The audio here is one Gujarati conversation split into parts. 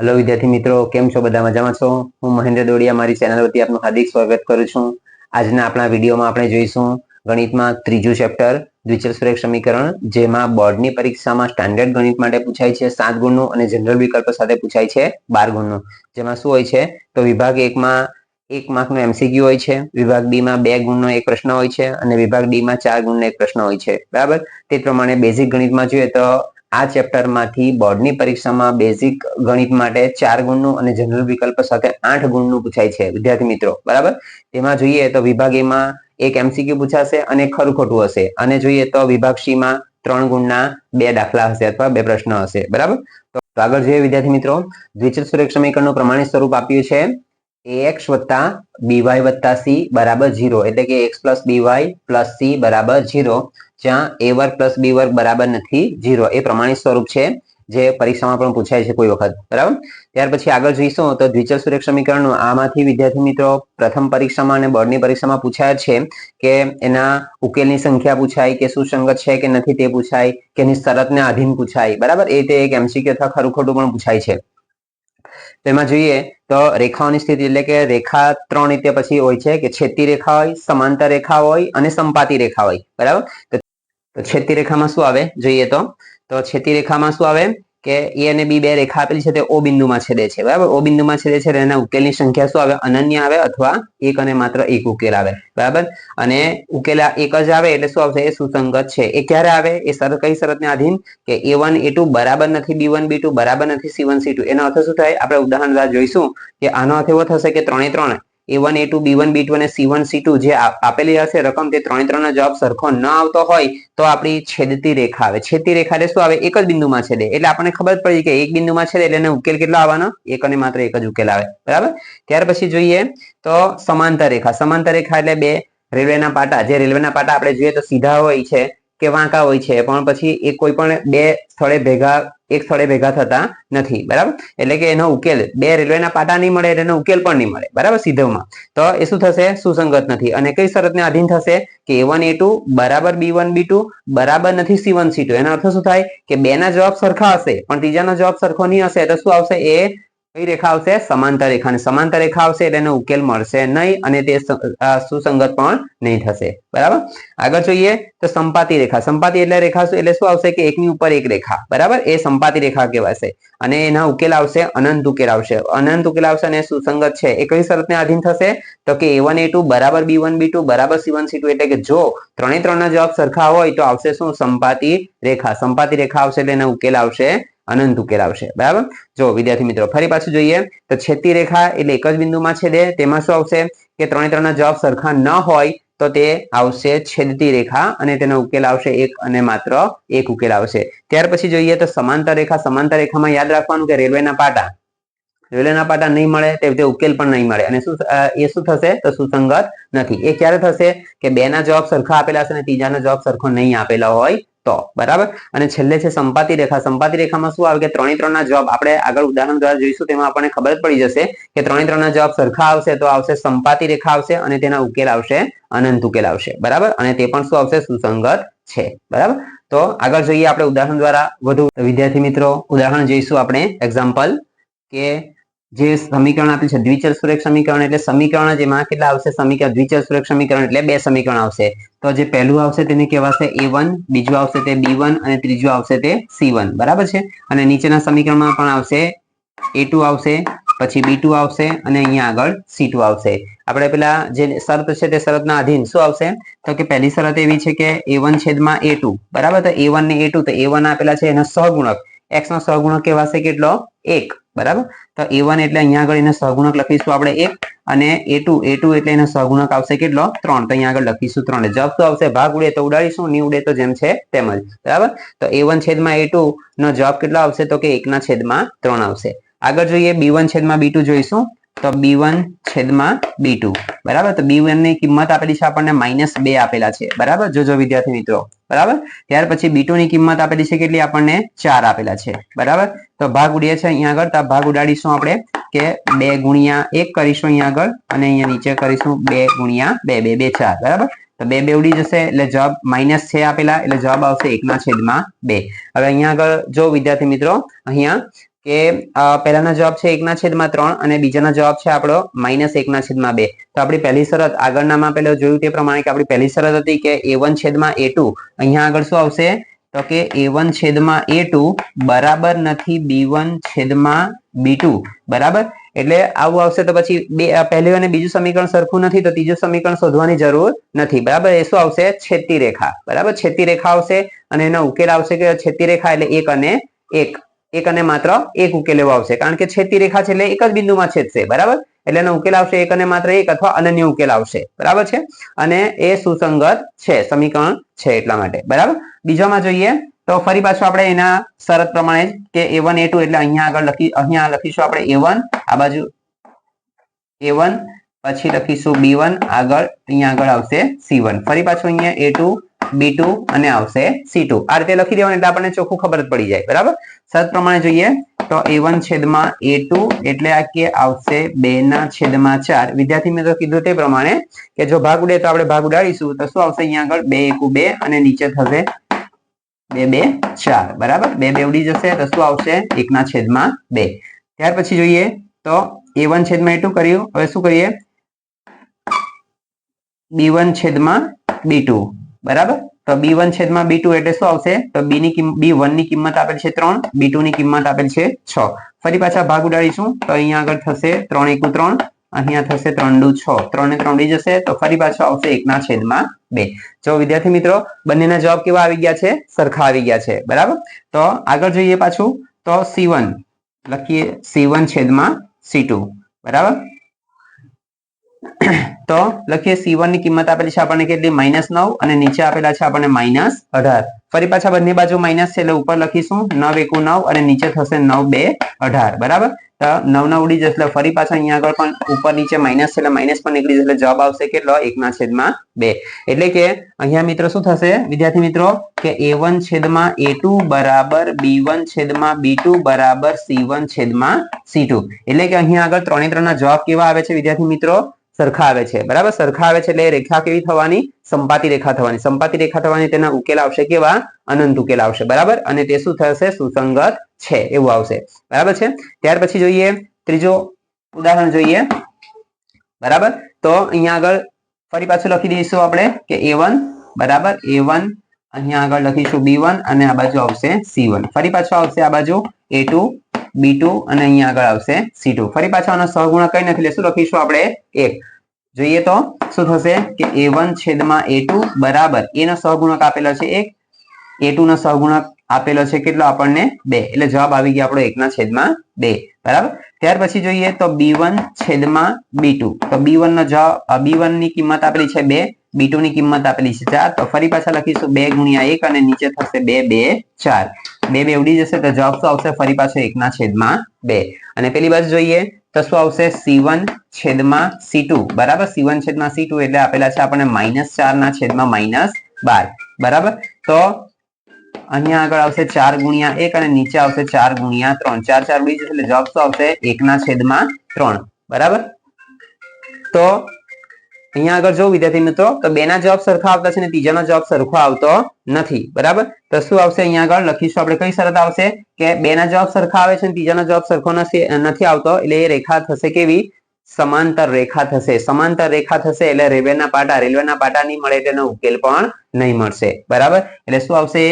હેલો વિદ્યાર્થી મિત્રો, કેમ છો? બધા મજામાં છો? હું મહેન્દ્ર દોડિયા, મારી ચેનલ વતી આપનું હાર્દિક સ્વાગત કરું છું. આજના આપણા વિડીયોમાં આપણે જોઈશું ગણિતમાં ત્રીજું ચેપ્ટર દ્વિચલ સુરેખ સમીકરણ, જેમાં બોર્ડની પરીક્ષામાં સ્ટાન્ડર્ડ ગણિત માટે પૂછાય છે સાત ગુણનું અને જનરલ વિકલ્પ સાથે પૂછાય છે બાર ગુણનું. જેમાં શું હોય છે? તો વિભાગ એકમાં એક માર્કનો એમસીક્યુ હોય છે, વિભાગ ડીમાં બે ગુણનો એક પ્રશ્ન હોય છે, અને વિભાગ ડીમાં ચાર ગુણનો એક પ્રશ્ન હોય છે. બરાબર? તે પ્રમાણે બેઝિક ગણિતમાં જોઈએ તો આ ચેપ્ટરમાંથી બોર્ડની પરીક્ષામાં બેઝિક ગણિત માટે ચાર ગુણનું અને જનરલ વિકલ્પ સાથે આઠ ગુણનું પૂછાય છે, વિદ્યાર્થી મિત્રો. બરાબર? તેમાં જોઈએ તો વિભાગ એમાં એક એમસીક્યુ પૂછાશે અને ખરું ખોટું હશે. અને જોઈએ તો વિભાગ સીમાં ત્રણ ગુણના બે દાખલા હશે અથવા બે પ્રશ્ન હશે. બરાબર? તો આગળ જોઈએ વિદ્યાર્થી મિત્રો. દ્વિચલ સુરેખ સમીકરણનું પ્રમાણિત સ્વરૂપ આપ્યું છે. એક્સ વત્તા બીવાય વત્તા સી બરાબર ઝીરો એટલે કે x plus b y plus c બરાબર ઝીરો જ્યાં એ વર્ગ પ્લસ બી વર્ગ બરાબર નથી ઝીરો એ પ્રમાણિત સ્વરૂપ છે, જે પરીક્ષામાં પણ પૂછાય છે કોઈ વખત. બરાબર? ત્યાર પછી આગળ જોઈશું, તો દ્વિચલ સુરેખ સમીકરણ આમાંથી વિદ્યાર્થી મિત્રો પ્રથમ પરીક્ષામાં અને બોર્ડની પરીક્ષામાં પૂછાય છે કે એના ઉકેલની સંખ્યા પૂછાય, કે સુસંગત છે કે નથી તે પૂછાય, કે એની શરતને આધીન પૂછાય. બરાબર? એ તે એક એમસીક્યુ અથવા ખરું ખોટું પણ પૂછાય છે. તેમાં જોઈએ તો રેખાઓની સ્થિતિ એટલે કે રેખા ત્રણ રીતે પછી હોય છે કે છેતી રેખા હોય, સમાંતર રેખા હોય અને સંપાતી રેખા હોય. બરાબર? તો છેતી રેખામાં શું આવે? જોઈએ તો. તો છેદતી રેખામાં શું આવે? કે એ અને બી બે રેખા આપેલી છે તે ઓ બિંદુમાં છેદે છે. બરાબર? ઓ બિંદુમાં છેદે છે એના ઉકેલની સંખ્યા શું આવે? અનન્ય આવે અથવા એક અને માત્ર એક ઉકેલ આવે. બરાબર? અને ઉકેલ એક જ આવે એટલે શું આવશે? એ સુસંગત છે. એ ક્યારે આવે? એ શરત કઈ શરતને આધીન? કે એ વન, એ ટુ બરાબર નથી, બી વન, બી ટુ બરાબર નથી, સી વન, સી ટુ. એનો અર્થ શું થાય? આપણે ઉદાહરણ દ્વારા જોઈશું કે આનો અર્થ એવો થશે કે ત્રણે ત્રણ a one a two b one b two અને સી વન સી ટુ જે આપેલી હશે રકમ તે ત્રણે ત્રણનો જવાબ સરખો ન આવતો હોય તો આપણી છેદતી રેખા આવે. છેદતી રેખા એટલે શું આવે? એક જ બિંદુમાં છેદે. એટલે આપણને ખબર પડી કે એક બિંદુમાં છેદે એટલે એનો ઉકેલ કેટલો આવવાનો? એક અને માત્ર એક જ ઉકેલ આવે. બરાબર? ત્યાર પછી જોઈએ તો સમાંતર રેખા. સમાંતર રેખા એટલે બે રેલવેના પાટા. જે રેલવેના પાટા આપણે જોઈએ તો સીધા હોય છે. કે વાંકા હોય છે, પણ પછી એ કોઈ પણ બે સ્થળે ભેગા, એક સ્થળે ભેગા થતા નથી, બરાબર? એટલે કે એનો ઉકેલ, બે રેલવેના પાટા નહીં મળે, એનો ઉકેલ પણ નહીં મળે, બરાબર? સીધોમાં. તો એ શું થશે? સુસંગત નથી. અને કઈ શરતને આધીન થશે? કે એ વન એ ટુ બરાબર બી વન બી ટુ બરાબર નથી સી વન સી ટુ એનો અર્થ શું થાય? કે બે ના જવાબ સરખા હશે, પણ ત્રીજાનો જવાબ સરખો નહીં હશે, તો શું આવશે? એ કઈ રેખા આવશે? સમાંતર રેખા. અને સમાંતર રેખા આવશે એટલે એનો ઉકેલ મળશે નહીં અને તે સુસંગત પણ નહીં થશે. બરાબર? આગળ જોઈએ તો સંપાતી રેખા. સંપાતી એટલે રેખા શું? એટલે શું આવશે કે એકની ઉપર એક રેખા. બરાબર? એ સંપાતી રેખા કહેવાશે. અને એના ઉકેલ આવશે, અનંત ઉકેલ આવશે. અનંત ઉકેલ આવશે અને સુસંગત છે. એ કઈ શરતને આધીન થશે? તો કે એ વન એ ટુ બરાબર બી વન બી ટુ બરાબર સી વન સી ટુ એટલે કે જો ત્રણે ત્રણના જવાબ સરખા હોય તો આવશે શું? સંપાતી રેખા. સંપાતી રેખા આવશે એટલે એના ઉકેલ આવશે અનંત ઉકેલ આવશે. બરાબર? જો વિદ્યાર્થી મિત્રો, ફરી પાછું જોઈએ, તો છેદતી રેખા એટલે એક જ બિંદુમાં છેદે, તેમાં શું આવશે? કે ત્રણે ત્રણના જવાબ સરખા ન હોય, તો તે આવશે છેદતી રેખા અને તેનો ઉકેલ આવશે એક અને માત્ર એક ઉકેલ આવશે. ત્યાર પછી જોઈએ તો સમાંતર રેખા, સમાંતર રેખામાં યાદ રાખવાનું કે રેલવેના પાટા. રેલવેના પાટા નહીં મળે, તે ઉકેલ પણ નહીં મળે. અને શું એ શું થશે? તો સુસંગત નથી. એ ક્યારે થશે? કે બે ના જવાબ સરખા આપેલા હશે અને ત્રીજાનો જવાબ સરખો નહીં આપેલા હોય તો, બરાબર? અને છેલ્લે છે સંપાતી રેખા. સંપાતી રેખામાં શું આવે કે ત્રણે ત્રણના જવાબ આપણે આગળ ઉદાહરણ દ્વારા જોઈશું, તેમાં આપણને ખબર પડી જશે કે ત્રણે ત્રણના જવાબ સરખા આવશે તો આવશે સંપાતી રેખા આવશે અને તેના ઉકેલ આવશે અનંત ઉકેલ આવશે. બરાબર? અને તે પણ શું આવશે? સુસંગત છે. બરાબર? તો આગળ જોઈએ આપણે ઉદાહરણ દ્વારા. વધુ વિદ્યાર્થી મિત્રો, ઉદાહરણ જોઈશું આપણે. એક્ઝામ્પલ કે જે સમીકરણ આપ્યું છે દ્વિચલ સુરેખ સમીકરણ, એટલે સમીકરણ જેમાં કેટલા આવશે? સમીકરણ દ્વિચલ સુરેખ સમીકરણ, એટલે બે સમીકરણ આવશે. તો જે પહેલું આવશે તેને કહેવાશે એ વન બીજું આવશે તે બી વન અને ત્રીજું આવશે તે સી વન બરાબર છે? અને નીચેના સમીકરણમાં પણ આવશે એ ટુ આવશે, પછી બી આવશે, અને અહીંયા આગળ સી આવશે. આપણે પેલા જે શરત છે તે શરતના અધીન શું આવશે? તો કે પહેલી શરત એવી છે કે એ વન છેદમાં એ બરાબર? તો એ વન ને એ ટુ તો એ વન આપેલા છે એના સહગુણક. એક્સ નો સહગુણક કહેવાશે કેટલો? એક. બરાબર? તો એ વન એટલે અહીંયા આગળ એને સહગુણક લખીશું આપણે એક અને એ ટુ એ ટુ એટલે એનો સહગુણક આવશે કેટલો? ત્રણ. તો અહીંયા આગળ લખીશું ત્રણ. જવાબ તો આવશે? ભાગ ઉડે તો ઉડાડીશું, ની ઉડે તો જેમ છે તેમ જ. બરાબર? તો એ વન છેદમાં એ ટુ નો જવાબ કેટલો આવશે? તો કે એકના છેદમાં ત્રણ આવશે. આગળ જોઈએ બી વન છેદમાં બી ટુ જોઈશું. તો બી વન છેદમાં બી બરાબર? તો બી વનની કિંમત આપેલી છે આપણને માઇનસ બે આપેલા છે. બરાબર? જોજો વિદ્યાર્થી મિત્રો. બરાબર? ત્યાર પછી બી ની કિંમત આપેલી છે કેટલી? આપણને ચાર આપેલા છે. બરાબર? તો ભાગ ઉડીએ છે અહીંયા આગળ. તો ભાગ ઉડાડીશું આપણે કે બે ગુણ્યા એક કરીશું અહીંયા આગળ અને અહીંયા નીચે કરીશું બે ગુણ્યા બે બે બે, ચાર. બરાબર? તો બે બે ઉડી જશે એટલે જવાબ માઇનસ છે આપેલા. એટલે જવાબ આવશે એકના છેદમાં બે. હવે અહીંયા આગળ જો વિદ્યાર્થી મિત્રો, અહીંયા કે પહેલાનો જવાબ છે એકના છેદમાં ત્રણ અને બીજાનો જવાબ છે આપણો માઇનસ એકના છેદમાં બે. તો આપણી પહેલી શરત આગળનામાં પહેલા જોયું તે પ્રમાણે કે આપણી પહેલી શરત હતી કે એ વન છેદમાં એ ટુ. અહીંયા આગળ શું આવશે? તો કે એ વન છેદમાં એ ટુ બરાબર નથી બી વન છેદમાં બી ટુ. બરાબર? એટલે આવું આવશે તો પછી બે પહેલું અને બીજું સમીકરણ સરખું નથી તો ત્રીજું સમીકરણ શોધવાની જરૂર નથી. બરાબર? એ શું આવશે? છેતી રેખા. બરાબર? છેતી રેખા આવશે અને એનો ઉકેલ આવશે કે છેતી રેખા એટલે એક અને એક. એક અને માત્ર એક ઉકેલ એવો આવશે. કારણ કે છેદતી રેખા છે એટલે એક જ બિંદુમાં છેદશે. બરાબર? એટલે એનો ઉકેલ આવશે એક અને માત્ર એક અથવા અનન્ય ઉકેલ આવશે. બરાબર છે? અને એ સુસંગત છે. સમીકરણ છે એટલા માટે. બરાબર? બીજામાં જોઈએ તો ફરી પાછું આપણે એના શરત પ્રમાણે જ કે એ વન એ ટુ એટલે અહીંયા આગળ લખી, અહીંયા લખીશું આપણે એ વન આ બાજુ એ વન પછી લખીશું બી વન આગળ, અહીંયા આગળ આવશે સી ફરી પાછું અહીંયા એ બી અને આવશે સી આ રીતે લખી દેવાનું એટલે આપણને ચોખ્ખું ખબર જ પડી જાય. બરાબર? સત પ્રમાણે જોઈએ તો એ વન છેદમાં એ ટુ એટલે આ કે આવશે બે ના છેદમાં ચાર. વિદ્યાર્થી મિત્રો કીધું તે પ્રમાણે કે જો ભાગ ઉડે તો આપણે ભાગ ઉડાડીશું. તો શું આવશે અહીંયા આગળ? બે એકુ બે અને નીચે થશે બે બે ચાર. બરાબર? બે બે ઉડી જશે. તો શું આવશે? એકના છેદમાં બે. ત્યાર પછી જોઈએ તો એ વન છેદમાં એ કર્યું. હવે શું કરીએ? બી વન છેદમાં બી બરાબર? તો બી વન છેદમાં બી ટુ એટલે શું આવશે? તો બી ની બી વનની કિંમત આપેલ છે ત્રણ બી ટુ ની કિંમત આપેલ છે છ. ફરી પાછા ભાગ ઉડાડીશું. તો અહીંયા આગળ થશે ત્રણ એકુ ત્રણ, અહીંયા થશે ત્રણ દુ છ. ત્રણ ને ત્રણ જશે. તો ફરી પાછો આવશે એકના છેદમાં બે. જો વિદ્યાર્થી મિત્રો, બંનેના જવાબ કેવા આવી ગયા છે? સરખા આવી ગયા છે. બરાબર? તો આગળ જોઈએ પાછું. તો સી વન લખીએ સી વન છેદમાં સી બરાબર? તો લખીએ સી વનની કિંમત આપેલી છે આપણને કેટલી? માઇનસ નવ અને નીચે આપેલા છે આપણને માઇનસ અઢાર. ફરી પાછા બંને બાજુ માઇનસ છે એટલે ઉપર લખીશું નવ એકુ નવ અને નીચે થશે નવ બે અઢાર. બરાબર? નવ ઉડી જશે એટલે ફરી પાછા અહીંયા આગળ પણ ઉપર નીચે માઇનસ છે એટલે માઇનસ પણ નીકળી જશે જવાબ આવશે કેટલો? એકના છેદમાં બે. એટલે કે અહીંયા મિત્રો શું થશે? વિદ્યાર્થી મિત્રો, કે એ વન છેદમાં એ ટુ બરાબર બી વન છેદમાં બી ટુ બરાબર સી વન છેદમાં સી ટુ એટલે કે અહીંયા આગળ ત્રણે ત્રણના જવાબ કેવા આવે છે વિદ્યાર્થી મિત્રો? સરખા આવે છે. બરાબર? સરખા આવે છે એટલે રેખા કેવી થવાની? સંપાતી રેખા થવાની. સંપાતી રેખા થવાની તેના ઉકેલ આવશે કેવા? અનંત ઉકેલ આવશે, બરાબર? અને તે શું થશે? સુસંગત છે, એવું આવશે. બરાબર છે? ત્યાર પછી જોઈએ, ત્રીજો ઉદાહરણ જોઈએ. બરાબર? તો અહીંયા આગળ ફરી પાછું લખી દઈશું આપણે કે એ બરાબર? એ અહીંયા આગળ લખીશું બી અને આ બાજુ આવશે સી ફરી પાછું આવશે આ બાજુ એ બી અને અહીંયા આગળ આવશે સી ફરી પાછો આનો સહગુણક કઈ નથી લેશું લખીશું આપણે? એક. જોઈએ તો, શું થશે? કે એ વન છેદમાં એ બરાબર. એનો સહગુણક આપેલો છે એક. એ ટુ નો સહગુણક આપેલો છે કેટલો આપણને બે. એટલે જવાબ આવી ગયો આપણો એકના છેદમાં બે. બરાબર? ત્યાર પછી જોઈએ તો બી વન છેદમાં બી ટુ. તો બી વન નો જવાબ બી વનની કિંમત આપેલી છે બે, બી ટુ ની કિંમત આપેલી છે ચાર. તો ફરી પાછા લખીશું બે ગુણ્યા એક અને નીચે થશે બે બે, ચાર. બે બે ઉડી જશે તો જવાબ શું આવશે? ફરી પાછો એકના છેદમાં બે. અને પેલી બાજુ જોઈએ તો શું આવશે? સી વન છેદમાં સી ટુ. બરાબર? સી વન છેદમાં સી ટુ એટલે આપેલા છે આપણને માઇનસ ચાર ના છેદમાં માઇનસ બાર. બરાબર? તો અહીંયા આગળ આવશે ચાર ગુણ્યા એક અને નીચે આવશે ચાર ગુણ્યા ત્રણ. ચાર ચાર ઉડી એટલે જવાબ શું આવશે? એકના છેદમાં ત્રણ. બરાબર? તો અહીંયા આગળ જો વિદ્યાર્થી મિત્રો, તો બે ના જવાબ સરખા આવતા છે અને ત્રીજાનો જવાબ સરખો આવતો નથી. બરાબર? તો શું આવશે અહીંયા આગળ? લખીશું આપણે કઈ શરત આવશે? કે બે ના જવાબ સરખા આવે છે અને ત્રીજાનો જવાબ સરખો નથી નથી આવતો, એટલે એ રેખા થશે કેવી? સમાંતર રેખા થશે. સમાંતર રેખા થશે એટલે રેલવેના પાટા રેલવેના પાટા નહીં મળે એટલે ઉકેલ પણ નહીં મળશે. બરાબર? એટલે શું આવશે?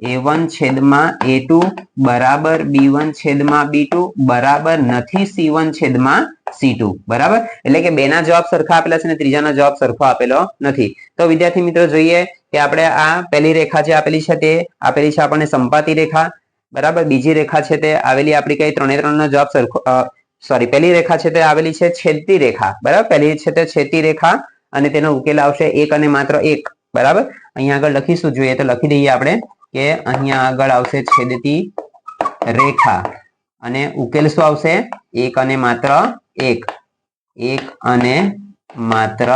એ વન છેદમાં એ ટુ બરાબર બી વન છેદમાં બી બરાબર નથી સી વન છેદમાં સી ટુ બરાબર? એટલે કે બેના જવાબ સરખા આપેલા છે અને ત્રીજાનો જવાબ સરખો આપેલો નથી. તો વિદ્યાર્થી મિત્રો જોઈએ કે આપણે આ પહેલી રેખા જે આપેલી છે તે આપેલી છે આપણને સંપાતી રેખા. બરાબર? બીજી રેખા છે તે આવેલી આપણી કઈ ત્રણે ત્રણ નો જવાબ સરખો સોરી પહેલી રેખા છે તે આવેલી છે છેદતી રેખા. બરાબર? પહેલી છે તે છેદતી રેખા અને તેનો ઉકેલ આવશે એક અને માત્ર એક. બરાબર? અહીંયા આગળ લખીશું જોઈએ તો લખી દઈએ આપણે. કે અહીંયા આગળ આવશે છેદતી રેખા. અને ઉકેલ શું આવશે? એક અને માત્ર એક. એક અને માત્ર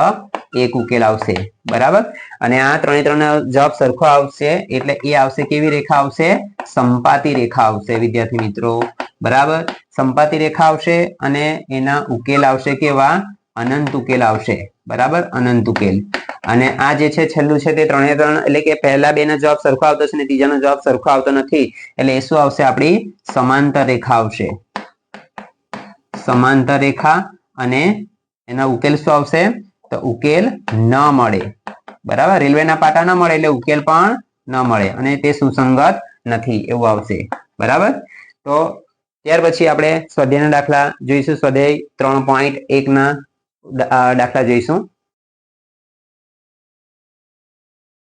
એક ઉકેલ આવશે. બરાબર? અને આ ત્રણે ત્રણ જવાબ સરખો આવશે, એટલે એ આવશે કેવી રેખા આવશે? સંપાતી રેખા આવશે, વિદ્યાર્થી મિત્રો. બરાબર? સંપાતી રેખા આવશે અને એના ઉકેલ આવશે કેવા? અનંત ઉકેલ આવશે. બરાબર? અનંત ઉકેલ. અને આ જે છે છેલ્લું છે તે ત્રણે ત્રણ, એટલે કે પહેલા બે નો જવાબ સરખો આવતો છે અને ત્રીજાનો જવાબ સરખો આવતો નથી, એટલે એ શું આવશે આપણી? સમાંતર રેખા આવશે. સમાંતર રેખા અને એના ઉકેલ શું આવશે? તો ઉકેલ ન મળે. બરાબર? રેલવેના પાટા ન મળે એટલે ઉકેલ પણ ન મળે અને તે સુસંગત નથી, એવું આવશે. બરાબર? તો ત્યાર પછી આપણે સ્વાધ્યાયના દાખલા જોઈશું. સ્વાધ્યાય ત્રણ પોઈન્ટ એકના દાખલા જોઈશું.